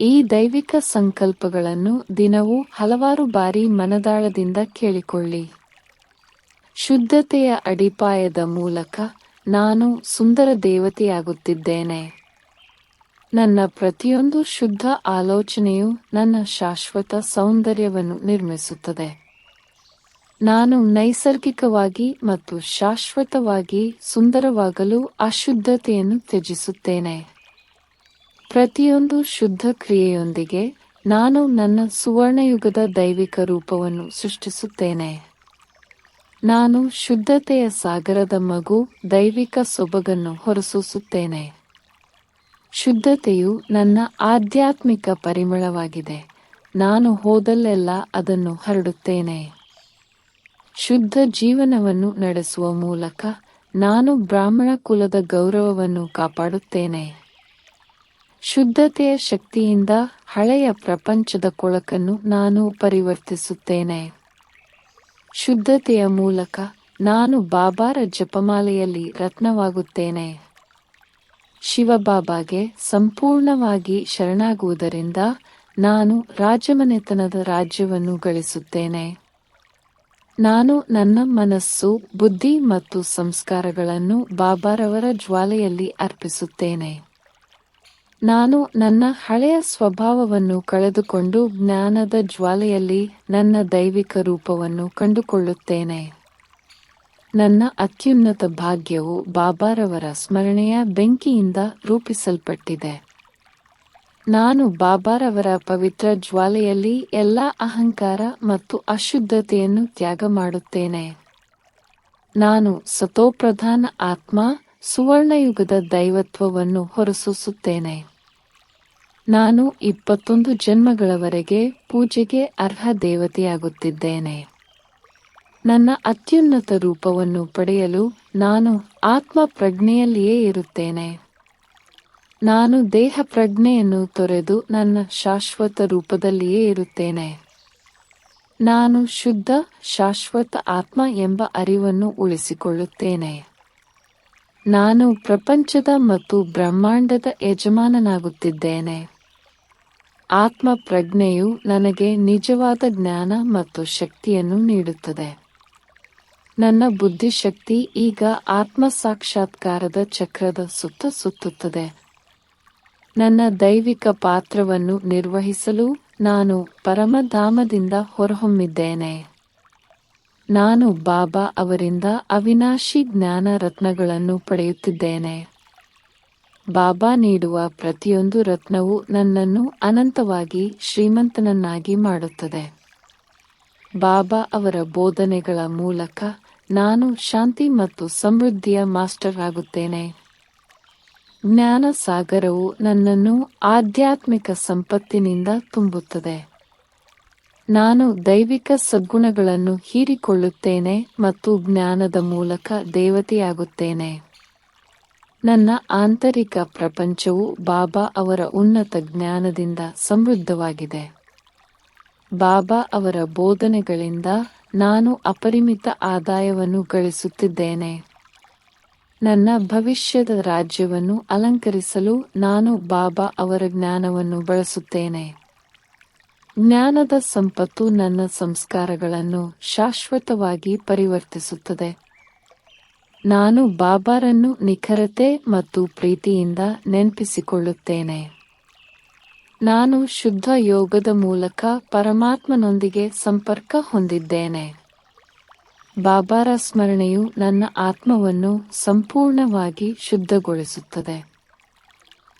ಈ ದೈವಿಕ ಸಂಕಲ್ಪಗಳನ್ನು ದಿನವೂ ಹಲವಾರು ಬಾರಿ ಮನದಾಳದಿಂದ ಕೇಳಿಕೊಳ್ಳಿ. ಶುದ್ಧತೆಯ ಅಡಿಪಾಯದ ಮೂಲಕ ನಾನು ಸುಂದರ ದೇವತೆಯಾಗುತ್ತಿದ್ದೇನೆ. ನನ್ನ ಪ್ರತಿಯೊಂದು ಶುದ್ಧ ಆಲೋಚನೆಯು ನನ್ನ ಶಾಶ್ವತ ಸೌಂದರ್ಯವನ್ನು ನಿರ್ಮಿಸುತ್ತದೆ. ನಾನು ನೈಸರ್ಗಿಕವಾಗಿ ಮತ್ತು ಶಾಶ್ವತವಾಗಿ ಸುಂದರವಾಗಲು ಅಶುದ್ಧತೆಯನ್ನು ತ್ಯಜಿಸುತ್ತೇನೆ. ಪ್ರತಿಯೊಂದು ಶುದ್ಧ ಕ್ರಿಯೆಯೊಂದಿಗೆ ನಾನು ನನ್ನ ಸುವರ್ಣಯುಗದ ದೈವಿಕ ರೂಪವನ್ನು ಸೃಷ್ಟಿಸುತ್ತೇನೆ. ನಾನು ಶುದ್ಧತೆಯ ಸಾಗರದ ಮಗು, ದೈವಿಕ ಸೊಬಗನ್ನು ಹೊರಸೂಸುತ್ತೇನೆ. ಶುದ್ಧತೆಯು ನನ್ನ ಆಧ್ಯಾತ್ಮಿಕ ಪರಿಮಳವಾಗಿದೆ. ನಾನು ಹೋದಲ್ಲೆಲ್ಲ ಅದನ್ನು ಹರಡುತ್ತೇನೆ. ಶುದ್ಧ ಜೀವನವನ್ನು ನಡೆಸುವ ಮೂಲಕ ನಾನು ಬ್ರಾಹ್ಮಣ ಕುಲದ ಗೌರವವನ್ನು ಕಾಪಾಡುತ್ತೇನೆ. ಶುದ್ಧತೆಯ ಶಕ್ತಿಯಿಂದ ಹಳೆಯ ಪ್ರಪಂಚದ ಕೊಳಕನ್ನು ನಾನು ಪರಿವರ್ತಿಸುತ್ತೇನೆ. ಶುದ್ಧತೆಯ ಮೂಲಕ ನಾನು ಬಾಬಾರ ಜಪಮಾಲೆಯಲ್ಲಿ ರತ್ನವಾಗುತ್ತೇನೆ. ಶಿವಬಾಬಾಗೆ ಸಂಪೂರ್ಣವಾಗಿ ಶರಣಾಗುವುದರಿಂದ ನಾನು ರಾಜಮನೆತನದ ರಾಜ್ಯವನ್ನು ಗಳಿಸುತ್ತೇನೆ. ನಾನು ನನ್ನ ಮನಸ್ಸು, ಬುದ್ಧಿ ಮತ್ತು ಸಂಸ್ಕಾರಗಳನ್ನು ಬಾಬಾರವರ ಜ್ವಾಲೆಯಲ್ಲಿ ಅರ್ಪಿಸುತ್ತೇನೆ. ನಾನು ನನ್ನ ಹಳೆಯ ಸ್ವಭಾವವನ್ನು ಕಳೆದುಕೊಂಡು ಜ್ಞಾನದ ಜ್ವಾಲೆಯಲ್ಲಿ ನನ್ನ ದೈವಿಕ ರೂಪವನ್ನು ಕಂಡುಕೊಳ್ಳುತ್ತೇನೆ. ನನ್ನ ಅತ್ಯುನ್ನತ ಭಾಗ್ಯವು ಬಾಬಾರವರ ಸ್ಮರಣೆಯ ಬೆಂಕಿಯಿಂದ ರೂಪಿಸಲ್ಪಟ್ಟಿದೆ. ನಾನು ಬಾಬಾರವರ ಪವಿತ್ರ ಜ್ವಾಲೆಯಲ್ಲಿ ಎಲ್ಲ ಅಹಂಕಾರ ಮತ್ತು ಅಶುದ್ಧತೆಯನ್ನು ತ್ಯಾಗ ಮಾಡುತ್ತೇನೆ. ನಾನು ಸತೋಪ್ರಧಾನ ಆತ್ಮ ಸುವರ್ಣಯುಗದ ದೈವತ್ವವನ್ನು ಹೊರಸೂಸುತ್ತೇನೆ. ನಾನು ಇಪ್ಪತ್ತೊಂದು ಜನ್ಮಗಳವರೆಗೆ ಪೂಜೆಗೆ ಅರ್ಹ ದೇವತೆಯಾಗುತ್ತಿದ್ದೇನೆ. ನನ್ನ ಅತ್ಯುನ್ನತ ರೂಪವನ್ನು ಪಡೆಯಲು ನಾನು ಆತ್ಮ ಪ್ರಜ್ಞೆಯಲ್ಲಿಯೇ ಇರುತ್ತೇನೆ. ನಾನು ದೇಹ ಪ್ರಜ್ಞೆಯನ್ನು ತೊರೆದು ನನ್ನ ಶಾಶ್ವತ ರೂಪದಲ್ಲಿಯೇ ಇರುತ್ತೇನೆ. ನಾನು ಶುದ್ಧ, ಶಾಶ್ವತ ಆತ್ಮ ಎಂಬ ಅರಿವನ್ನು ಉಳಿಸಿಕೊಳ್ಳುತ್ತೇನೆ. ನಾನು ಪ್ರಪಂಚದ ಮತ್ತು ಬ್ರಹ್ಮಾಂಡದ ಯಜಮಾನನಾಗುತ್ತಿದ್ದೇನೆ. ಆತ್ಮ ಪ್ರಜ್ಞೆಯು ನನಗೆ ನಿಜವಾದ ಜ್ಞಾನ ಮತ್ತು ಶಕ್ತಿಯನ್ನು ನೀಡುತ್ತದೆ. ನನ್ನ ಬುದ್ಧಿಶಕ್ತಿ ಈಗ ಆತ್ಮ ಸಾಕ್ಷಾತ್ಕಾರದ ಚಕ್ರದ ಸುತ್ತ ಸುತ್ತುತ್ತದೆ. ನನ್ನ ದೈವಿಕ ಪಾತ್ರವನ್ನು ನಿರ್ವಹಿಸಲು ನಾನು ಪರಮಧಾಮದಿಂದ ಹೊರಹೊಮ್ಮಿದ್ದೇನೆ. ನಾನು ಬಾಬಾ ಅವರಿಂದ ಅವಿನಾಶಿ ಜ್ಞಾನ ರತ್ನಗಳನ್ನು ಪಡೆಯುತ್ತಿದ್ದೇನೆ. ಬಾಬಾ ನೀಡುವ ಪ್ರತಿಯೊಂದು ರತ್ನವು ನನ್ನನ್ನು ಅನಂತವಾಗಿ ಶ್ರೀಮಂತನನ್ನಾಗಿ ಮಾಡುತ್ತದೆ. ಬಾಬಾ ಅವರ ಬೋಧನೆಗಳ ಮೂಲಕ ನಾನು ಶಾಂತಿ ಮತ್ತು ಸಮೃದ್ಧಿಯ ಮಾಸ್ಟರ್ ಆಗುತ್ತೇನೆ ಜ್ಞಾನ ಸಾಗರವು ನನ್ನನ್ನು ಆಧ್ಯಾತ್ಮಿಕ ಸಂಪತ್ತಿನಿಂದ ತುಂಬುತ್ತದೆ. ನಾನು ದೈವಿಕ ಸದ್ಗುಣಗಳನ್ನು ಹೀರಿಕೊಳ್ಳುತ್ತೇನೆ ಮತ್ತು ಜ್ಞಾನದ ಮೂಲಕ ದೇವತೆಯಾಗುತ್ತೇನೆ. ನನ್ನ ಆಂತರಿಕ ಪ್ರಪಂಚವು ಬಾಬಾ ಅವರ ಉನ್ನತ ಜ್ಞಾನದಿಂದ ಸಮೃದ್ಧವಾಗಿದೆ. ಬಾಬಾ ಅವರ ಬೋಧನೆಗಳಿಂದ ನಾನು ಅಪರಿಮಿತ ಆದಾಯವನ್ನು ಗಳಿಸುತ್ತಿದ್ದೇನೆ. ನನ್ನ ಭವಿಷ್ಯದ ರಾಜ್ಯವನ್ನು ಅಲಂಕರಿಸಲು ನಾನು ಬಾಬಾ ಅವರ ಜ್ಞಾನವನ್ನು ಬಳಸುತ್ತೇನೆ. ಜ್ಞಾನದ ಸಂಪತ್ತು ನನ್ನ ಸಂಸ್ಕಾರಗಳನ್ನು ಶಾಶ್ವತವಾಗಿ ಪರಿವರ್ತಿಸುತ್ತದೆ. ನಾನು ಬಾಬಾರನ್ನು ನಿಖರತೆ ಮತ್ತು ಪ್ರೀತಿಯಿಂದ ನೆನಪಿಸಿಕೊಳ್ಳುತ್ತೇನೆ. ನಾನು ಶುದ್ಧ ಯೋಗದ ಮೂಲಕ ಪರಮಾತ್ಮನೊಂದಿಗೆ ಸಂಪರ್ಕ ಹೊಂದಿದ್ದೇನೆ. ಬಾಬಾರ ಸ್ಮರಣೆಯು ನನ್ನ ಆತ್ಮವನ್ನು ಸಂಪೂರ್ಣವಾಗಿ ಶುದ್ಧಗೊಳಿಸುತ್ತದೆ.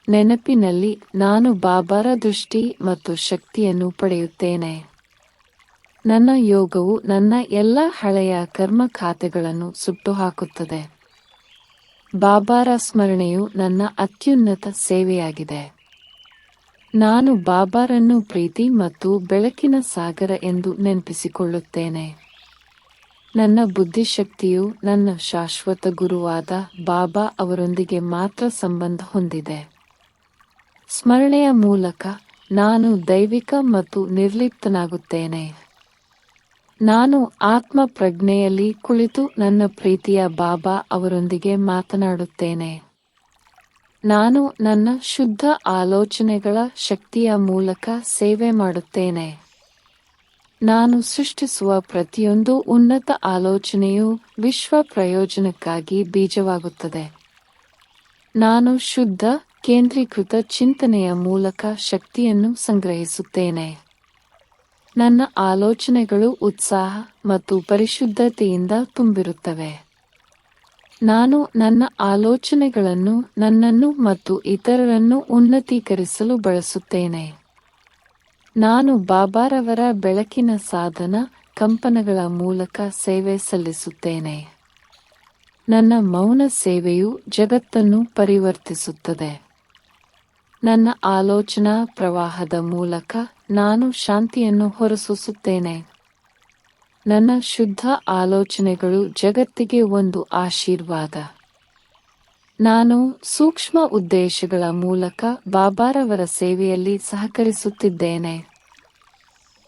ನೆನಪಿನಲ್ಲಿ ನಾನು ಬಾಬಾರ ದೃಷ್ಟಿ ಮತ್ತು ಶಕ್ತಿಯನ್ನು ಪಡೆಯುತ್ತೇನೆ. ನನ್ನ ಯೋಗವು ನನ್ನ ಎಲ್ಲ ಹಳೆಯ ಕರ್ಮ ಖಾತೆಗಳನ್ನು ಸುಟ್ಟು ಹಾಕುತ್ತದೆ ಬಾಬಾರ ಸ್ಮರಣೆಯು ನನ್ನ ಅತ್ಯುನ್ನತ ಸೇವೆಯಾಗಿದೆ. ನಾನು ಬಾಬಾರನ್ನು ಪ್ರೀತಿ ಮತ್ತು ಬೆಳಕಿನ ಸಾಗರ ಎಂದು ನೆನಪಿಸಿಕೊಳ್ಳುತ್ತೇನೆ. ನನ್ನ ಬುದ್ಧಿಶಕ್ತಿಯು ನನ್ನ ಶಾಶ್ವತ ಗುರುವಾದ ಬಾಬಾ ಅವರೊಂದಿಗೆ ಮಾತ್ರ ಸಂಬಂಧ ಹೊಂದಿದೆ. ಸ್ಮರಣೆಯ ಮೂಲಕ ನಾನು ದೈವಿಕ ಮತ್ತು ನಿರ್ಲಿಪ್ತನಾಗುತ್ತೇನೆ. ನಾನು ಆತ್ಮ ಪ್ರಜ್ಞೆಯಲ್ಲಿ ಕುಳಿತು ನನ್ನ ಪ್ರೀತಿಯ ಬಾಬಾ ಅವರೊಂದಿಗೆ ಮಾತನಾಡುತ್ತೇನೆ. ನಾನು ನನ್ನ ಶುದ್ಧ ಆಲೋಚನೆಗಳ ಶಕ್ತಿಯ ಮೂಲಕ ಸೇವೆ ಮಾಡುತ್ತೇನೆ. ನಾನು ಸೃಷ್ಟಿಸುವ ಪ್ರತಿಯೊಂದು ಉನ್ನತ ಆಲೋಚನೆಯು ವಿಶ್ವ ಪ್ರಯೋಜನಕ್ಕಾಗಿ ಬೀಜವಾಗುತ್ತದೆ. ನಾನು ಶುದ್ಧ ಕೇಂದ್ರೀಕೃತ ಚಿಂತನೆಯ ಮೂಲಕ ಶಕ್ತಿಯನ್ನು ಸಂಗ್ರಹಿಸುತ್ತೇನೆ. ನನ್ನ ಆಲೋಚನೆಗಳು ಉತ್ಸಾಹ ಮತ್ತು ಪರಿಶುದ್ಧತೆಯಿಂದ ತುಂಬಿರುತ್ತವೆ. ನಾನು ನನ್ನ ಆಲೋಚನೆಗಳನ್ನು, ನನ್ನನ್ನು ಮತ್ತು ಇತರರನ್ನು ಉನ್ನತೀಕರಿಸಲು ಬಳಸುತ್ತೇನೆ. ನಾನು ಬಾಬಾರವರ ಬೆಳಕಿನ ಸಾಧನ, ಕಂಪನಗಳ ಮೂಲಕ ಸೇವೆ ಸಲ್ಲಿಸುತ್ತೇನೆ. ನನ್ನ ಮೌನ ಸೇವೆಯು ಜಗತ್ತನ್ನು ಪರಿವರ್ತಿಸುತ್ತದೆ. ನನ್ನ ಆಲೋಚನಾ ಪ್ರವಾಹದ ಮೂಲಕ ನಾನು ಶಾಂತಿಯನ್ನು ಹೊರಸೂಸುತ್ತೇನೆ. ನನ್ನ ಶುದ್ಧ ಆಲೋಚನೆಗಳು ಜಗತ್ತಿಗೆ ಒಂದು ಆಶೀರ್ವಾದ. ನಾನು ಸೂಕ್ಷ್ಮ ಉದ್ದೇಶಗಳ ಮೂಲಕ ಬಾಬಾರವರ ಸೇವೆಯಲ್ಲಿ ಸಹಕರಿಸುತ್ತಿದ್ದೇನೆ.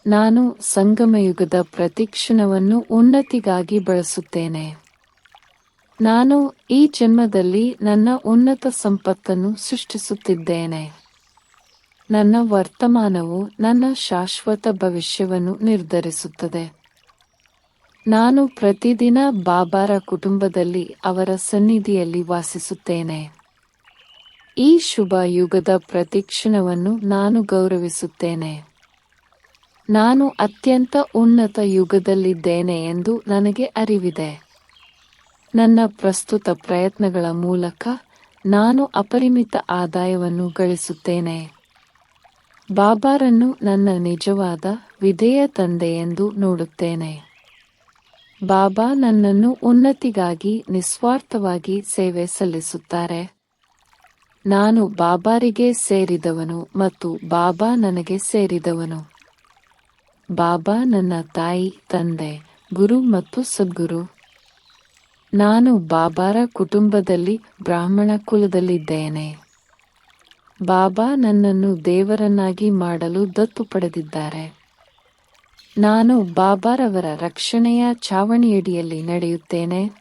ನಾನು ಸಂಗಮಯುಗದ ಪ್ರತಿಕ್ಷಣವನ್ನು ಉನ್ನತಿಗಾಗಿ ಬಳಸುತ್ತೇನೆ. ನಾನು ಈ ಜನ್ಮದಲ್ಲಿ ನನ್ನ ಉನ್ನತ ಸಂಪತ್ತನ್ನು ಸೃಷ್ಟಿಸುತ್ತಿದ್ದೇನೆ. ನನ್ನ ವರ್ತಮಾನವು ನನ್ನ ಶಾಶ್ವತ ಭವಿಷ್ಯವನ್ನು ನಿರ್ಧರಿಸುತ್ತದೆ. ನಾನು ಪ್ರತಿದಿನ ಬಾಬಾರ ಕುಟುಂಬದಲ್ಲಿ ಅವರ ಸನ್ನಿಧಿಯಲ್ಲಿ ವಾಸಿಸುತ್ತೇನೆ. ಈ ಶುಭ ಯುಗದ ಪ್ರತಿಕ್ಷಣವನ್ನು ನಾನು ಗೌರವಿಸುತ್ತೇನೆ. ನಾನು ಅತ್ಯಂತ ಉನ್ನತ ಯುಗದಲ್ಲಿದ್ದೇನೆ ಎಂದು ನನಗೆ ಅರಿವಿದೆ. ನನ್ನ ಪ್ರಸ್ತುತ ಪ್ರಯತ್ನಗಳ ಮೂಲಕ ನಾನು ಅಪರಿಮಿತ ಆದಾಯವನ್ನು ಗಳಿಸುತ್ತೇನೆ. ಬಾಬಾರನ್ನು ನನ್ನ ನಿಜವಾದ ವಿಧೇಯ ತಂದೆ ಎಂದು ನೋಡುತ್ತೇನೆ. ಬಾಬಾ ನನ್ನನ್ನು ಉನ್ನತಿಗಾಗಿ, ನಿಸ್ವಾರ್ಥವಾಗಿ ಸೇವೆ ಸಲ್ಲಿಸುತ್ತಾರೆ. ನಾನು ಬಾಬಾರಿಗೆ ಸೇರಿದವನು ಮತ್ತು ಬಾಬಾ ನನಗೆ ಸೇರಿದವನು. ಬಾಬಾ ನನ್ನ ತಾಯಿ, ತಂದೆ, ಗುರು ಮತ್ತು ಸದ್ಗುರು. ನಾನು ಬಾಬಾರ ಕುಟುಂಬದಲ್ಲಿ ಬ್ರಾಹ್ಮಣ ಕುಲದಲ್ಲಿದ್ದೇನೆ. ಬಾಬಾ ನನ್ನನ್ನು ದೇವರನ್ನಾಗಿ ಮಾಡಲು ದತ್ತು ಪಡೆದಿದ್ದಾರೆ. ನಾನು ಬಾಬಾರವರ ರಕ್ಷಣೆಯ ಛಾವಣಿಯಡಿಯಲ್ಲಿ ನಡೆಯುತ್ತೇನೆ.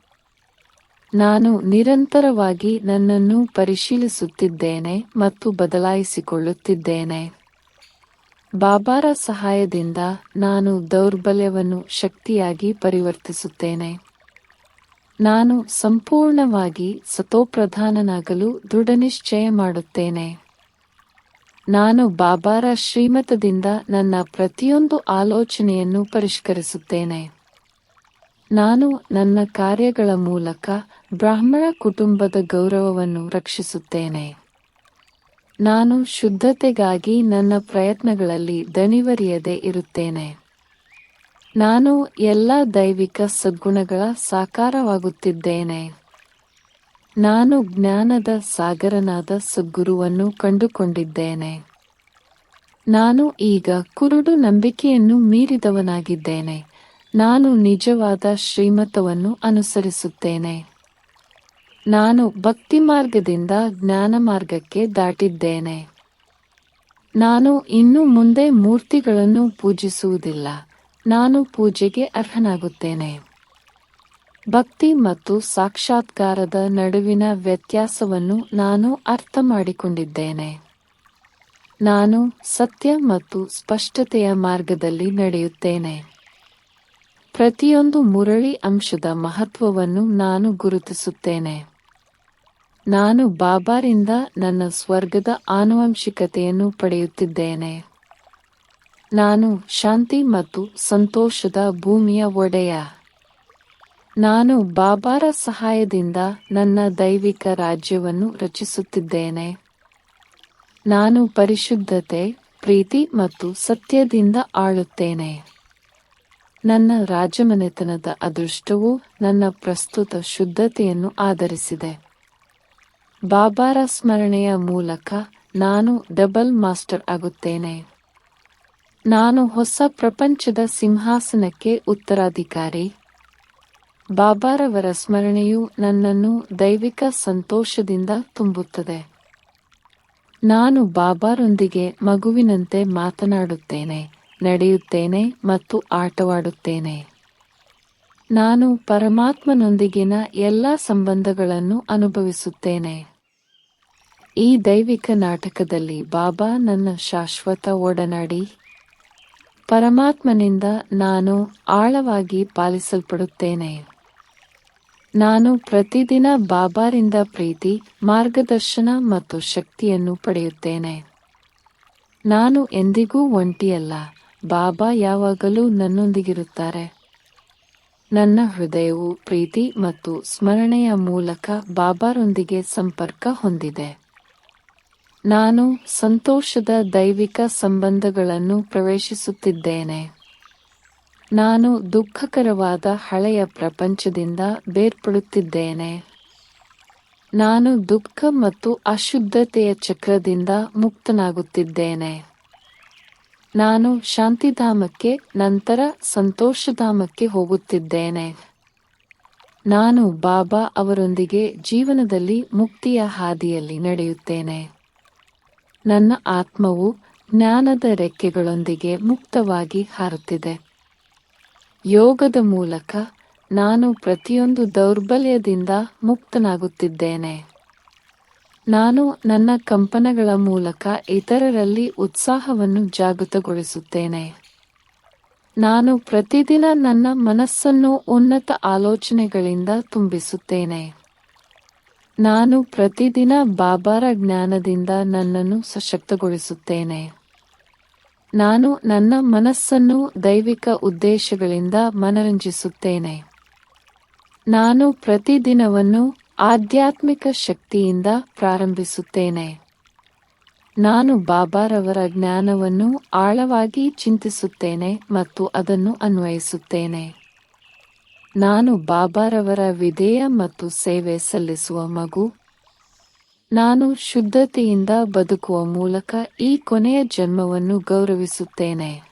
ನಾನು ನಿರಂತರವಾಗಿ ನನ್ನನ್ನು ಪರಿಶೀಲಿಸುತ್ತಿದ್ದೇನೆ ಮತ್ತು ಬದಲಾಯಿಸಿಕೊಳ್ಳುತ್ತಿದ್ದೇನೆ. ಬಾಬಾರ ಸಹಾಯದಿಂದ ನಾನು ದೌರ್ಬಲ್ಯವನ್ನು ಶಕ್ತಿಯಾಗಿ ಪರಿವರ್ತಿಸುತ್ತೇನೆ. ನಾನು ಸಂಪೂರ್ಣವಾಗಿ ಸತೋಪ್ರಧಾನನಾಗಲು ದೃಢನಿಶ್ಚಯ ಮಾಡುತ್ತೇನೆ. ನಾನು ಬಾಬಾರ ಶ್ರೀಮತದಿಂದ ನನ್ನ ಪ್ರತಿಯೊಂದು ಆಲೋಚನೆಯನ್ನು ಪರಿಷ್ಕರಿಸುತ್ತೇನೆ. ನಾನು ನನ್ನ ಕಾರ್ಯಗಳ ಮೂಲಕ ಬ್ರಾಹ್ಮಣ ಕುಟುಂಬದ ಗೌರವವನ್ನು ರಕ್ಷಿಸುತ್ತೇನೆ. ನಾನು ಶುದ್ಧತೆಗಾಗಿ ನನ್ನ ಪ್ರಯತ್ನಗಳಲ್ಲಿ ದಣಿವರಿಯದೆ ಇರುತ್ತೇನೆ. ನಾನು ಎಲ್ಲ ದೈವಿಕ ಸದ್ಗುಣಗಳ ಸಾಕಾರವಾಗುತ್ತಿದ್ದೇನೆ. ನಾನು ಜ್ಞಾನದ ಸಾಗರನಾದ ಸದ್ಗುರುವನ್ನು ಕಂಡುಕೊಂಡಿದ್ದೇನೆ. ನಾನು ಈಗ ಕುರುಡು ನಂಬಿಕೆಯನ್ನು ಮೀರಿದವನಾಗಿದ್ದೇನೆ. ನಾನು ನಿಜವಾದ ಶ್ರೀಮತವನ್ನು ಅನುಸರಿಸುತ್ತೇನೆ. ನಾನು ಭಕ್ತಿ ಮಾರ್ಗದಿಂದ ಜ್ಞಾನ ಮಾರ್ಗಕ್ಕೆ ದಾಟಿದ್ದೇನೆ. ನಾನು ಇನ್ನು ಮುಂದೆ ಮೂರ್ತಿಗಳನ್ನು ಪೂಜಿಸುವುದಿಲ್ಲ. ನಾನು ಪೂಜೆಗೆ ಅರ್ಹನಾಗುತ್ತೇನೆ. ಭಕ್ತಿ ಮತ್ತು ಸಾಕ್ಷಾತ್ಕಾರದ ನಡುವಿನ ವ್ಯತ್ಯಾಸವನ್ನು ನಾನು ಅರ್ಥ ಮಾಡಿಕೊಂಡಿದ್ದೇನೆ ನಾನು ಸತ್ಯ ಮತ್ತು ಸ್ಪಷ್ಟತೆಯ ಮಾರ್ಗದಲ್ಲಿ ನಡೆಯುತ್ತೇನೆ. ಪ್ರತಿಯೊಂದು ಮುರಳಿ ಅಂಶದ ಮಹತ್ವವನ್ನು ನಾನು ಗುರುತಿಸುತ್ತೇನೆ. ನಾನು ಬಾಬಾರಿಂದ ನನ್ನ ಸ್ವರ್ಗದ ಆನುವಂಶಿಕತೆಯನ್ನು ಪಡೆಯುತ್ತಿದ್ದೇನೆ. ನಾನು ಶಾಂತಿ ಮತ್ತು ಸಂತೋಷದ ಭೂಮಿಯ ಒಡೆಯ. ನಾನು ಬಾಬಾರ ಸಹಾಯದಿಂದ ನನ್ನ ದೈವಿಕ ರಾಜ್ಯವನ್ನು ರಚಿಸುತ್ತಿದ್ದೇನೆ. ನಾನು ಪರಿಶುದ್ಧತೆ, ಪ್ರೀತಿ ಮತ್ತು ಸತ್ಯದಿಂದ ಆಳುತ್ತೇನೆ. ನನ್ನ ರಾಜಮನೆತನದ ಅದೃಷ್ಟವು ನನ್ನ ಪ್ರಸ್ತುತ ಶುದ್ಧತೆಯನ್ನು ಆಧರಿಸಿದೆ. ಬಾಬಾರ ಸ್ಮರಣೆಯ ಮೂಲಕ ನಾನು ಡಬಲ್ ಮಾಸ್ಟರ್ ಆಗುತ್ತೇನೆ. ನಾನು ಹೊಸ ಪ್ರಪಂಚದ ಸಿಂಹಾಸನಕ್ಕೆ ಉತ್ತರಾಧಿಕಾರಿ. ಬಾಬಾರವರ ಸ್ಮರಣೆಯು ನನ್ನನ್ನು ದೈವಿಕ ಸಂತೋಷದಿಂದ ತುಂಬುತ್ತದೆ. ನಾನು ಬಾಬಾರೊಂದಿಗೆ ಮಗುವಿನಂತೆ ಮಾತನಾಡುತ್ತೇನೆ, ನಡೆಯುತ್ತೇನೆ ಮತ್ತು ಆಟವಾಡುತ್ತೇನೆ. ನಾನು ಪರಮಾತ್ಮನೊಂದಿಗಿನ ಎಲ್ಲ ಸಂಬಂಧಗಳನ್ನು ಅನುಭವಿಸುತ್ತೇನೆ. ಈ ದೈವಿಕ ನಾಟಕದಲ್ಲಿ ಬಾಬಾ ನನ್ನ ಶಾಶ್ವತ ಒಡನಾಡಿ. ಪರಮಾತ್ಮನಿಂದ ನಾನು ಆಳವಾಗಿ ಪಾಲಿಸಲ್ಪಡುತ್ತೇನೆ. ನಾನು ಪ್ರತಿದಿನ ಬಾಬಾರಿಂದ ಪ್ರೀತಿ, ಮಾರ್ಗದರ್ಶನ ಮತ್ತು ಶಕ್ತಿಯನ್ನು ಪಡೆಯುತ್ತೇನೆ. ನಾನು ಎಂದಿಗೂ ಒಂಟಿಯಲ್ಲ. ಬಾಬಾ ಯಾವಾಗಲೂ ನನ್ನೊಂದಿಗಿರುತ್ತಾರೆ. ನನ್ನ ಹೃದಯವು ಪ್ರೀತಿ ಮತ್ತು ಸ್ಮರಣೆಯ ಮೂಲಕ ಬಾಬಾರೊಂದಿಗೆ ಸಂಪರ್ಕ ಹೊಂದಿದೆ. ನಾನು ಸಂತೋಷದ ದೈವಿಕ ಸಂಬಂಧಗಳನ್ನು ಪ್ರವೇಶಿಸುತ್ತಿದ್ದೇನೆ. ನಾನು ದುಃಖಕರವಾದ ಹಳೆಯ ಪ್ರಪಂಚದಿಂದ ಬೇರ್ಪಡುತ್ತಿದ್ದೇನೆ. ನಾನು ದುಃಖ ಮತ್ತು ಅಶುದ್ಧತೆಯ ಚಕ್ರದಿಂದ ಮುಕ್ತನಾಗುತ್ತಿದ್ದೇನೆ. ನಾನು ಶಾಂತಿಧಾಮಕ್ಕೆ ನಂತರ ಸಂತೋಷಧಾಮಕ್ಕೆ ಹೋಗುತ್ತಿದ್ದೇನೆ. ನಾನು ಬಾಬಾ ಅವರೊಂದಿಗೆ ಜೀವನದಲ್ಲಿ ಮುಕ್ತಿಯ ಹಾದಿಯಲ್ಲಿ ನಡೆಯುತ್ತೇನೆ. ನನ್ನ ಆತ್ಮವು ಜ್ಞಾನದ ರೆಕ್ಕೆಗಳೊಂದಿಗೆ ಮುಕ್ತವಾಗಿ ಹಾರುತ್ತಿದೆ. ಯೋಗದ ಮೂಲಕ ನಾನು ಪ್ರತಿಯೊಂದು ದೌರ್ಬಲ್ಯದಿಂದ ಮುಕ್ತನಾಗುತ್ತಿದ್ದೇನೆ. ನಾನು ನನ್ನ ಕಂಪನಗಳ ಮೂಲಕ ಇತರರಲ್ಲಿ ಉತ್ಸಾಹವನ್ನು ಜಾಗೃತಗೊಳಿಸುತ್ತೇನೆ. ನಾನು ಪ್ರತಿದಿನ ನನ್ನ ಮನಸ್ಸನ್ನು ಉನ್ನತ ಆಲೋಚನೆಗಳಿಂದ ತುಂಬಿಸುತ್ತೇನೆ. ನಾನು ಪ್ರತಿದಿನ ಬಾಬಾರ ಜ್ಞಾನದಿಂದ ನನ್ನನ್ನು ಸಶಕ್ತಗೊಳಿಸುತ್ತೇನೆ. ನಾನು ನನ್ನ ಮನಸ್ಸನ್ನು ದೈವಿಕ ಉದ್ದೇಶಗಳಿಂದ ಮನರಂಜಿಸುತ್ತೇನೆ. ನಾನು ಪ್ರತಿದಿನವನ್ನು ಆಧ್ಯಾತ್ಮಿಕ ಶಕ್ತಿಯಿಂದ ಪ್ರಾರಂಭಿಸುತ್ತೇನೆ. ನಾನು ಬಾಬಾರವರ ಜ್ಞಾನವನ್ನು ಆಳವಾಗಿ ಚಿಂತಿಸುತ್ತೇನೆ ಮತ್ತು ಅದನ್ನು ಅನ್ವಯಿಸುತ್ತೇನೆ. ನಾನು ಬಾಬಾರವರ ವಿಧೇಯ ಮತ್ತು ಸೇವೆ ಸಲ್ಲಿಸುವ ಮಗು. ನಾನು ಶುದ್ಧತೆಯಿಂದ ಬದುಕುವ ಮೂಲಕ ಈ ಕೊನೆಯ ಜನ್ಮವನ್ನು ಗೌರವಿಸುತ್ತೇನೆ.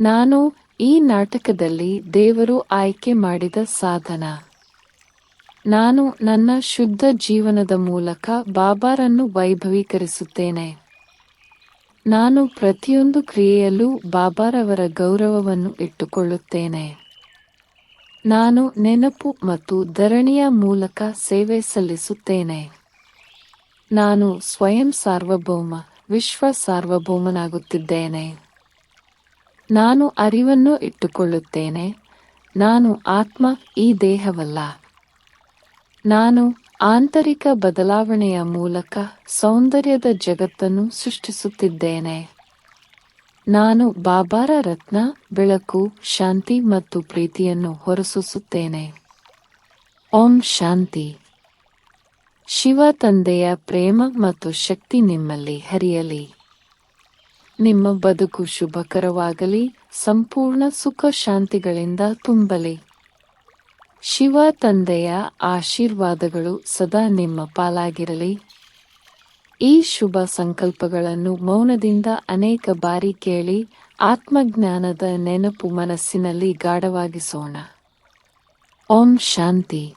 ನಾನು ಈ ನಾಟಕದಲ್ಲಿ ದೇವರು ಆಯ್ಕೆ ಮಾಡಿದ ಸಾಧನ. ನಾನು ನನ್ನ ಶುದ್ಧ ಜೀವನದ ಮೂಲಕ ಬಾಬಾರನ್ನು ವೈಭವೀಕರಿಸುತ್ತೇನೆ. ನಾನು ಪ್ರತಿಯೊಂದು ಕ್ರಿಯೆಯಲ್ಲೂ ಬಾಬಾರವರ ಗೌರವವನ್ನು ಇಟ್ಟುಕೊಳ್ಳುತ್ತೇನೆ. ನಾನು ನೆನಪು ಮತ್ತು ಧರಣಿಯ ಮೂಲಕ ಸೇವೆ ಸಲ್ಲಿಸುತ್ತೇನೆ. ನಾನು ಸ್ವಯಂ ಸಾರ್ವಭೌಮ, ವಿಶ್ವ ಸಾರ್ವಭೌಮನಾಗುತ್ತಿದ್ದೇನೆ. ನಾನು ಅರಿವನ್ನು ಇಟ್ಟುಕೊಳ್ಳುತ್ತೇನೆ. ನಾನು ಆತ್ಮ, ಈ ದೇಹವಲ್ಲ. ನಾನು ಆಂತರಿಕ ಬದಲಾವಣೆಯ ಮೂಲಕ ಸೌಂದರ್ಯದ ಜಗತ್ತನ್ನು ಸೃಷ್ಟಿಸುತ್ತಿದ್ದೇನೆ. ನಾನು ಬಾಬಾರ ರತ್ನ, ಬೆಳಕು, ಶಾಂತಿ ಮತ್ತು ಪ್ರೀತಿಯನ್ನು ಹೊರಸೂಸುತ್ತೇನೆ. ಓಂ ಶಾಂತಿ. ಶಿವ ತಂದೆಯ ಪ್ರೇಮ ಮತ್ತು ಶಕ್ತಿ ನಿಮ್ಮಲ್ಲಿ ಹರಿಯಲಿ. ನಿಮ್ಮ ಬದುಕು ಶುಭಕರವಾಗಲಿ, ಸಂಪೂರ್ಣ ಸುಖ ಶಾಂತಿಗಳಿಂದ ತುಂಬಲಿ. ಶಿವ ತಂದೆಯ ಆಶೀರ್ವಾದಗಳು ಸದಾ ನಿಮ್ಮ ಪಾಲಾಗಿರಲಿ. ಈ ಶುಭ ಸಂಕಲ್ಪಗಳನ್ನು ಮೌನದಿಂದ ಅನೇಕ ಬಾರಿ ಕೇಳಿ ಆತ್ಮಜ್ಞಾನದ ನೆನಪು ಮನಸ್ಸಿನಲ್ಲಿ ಗಾಢವಾಗಿಸೋಣ. ಓಂ ಶಾಂತಿ.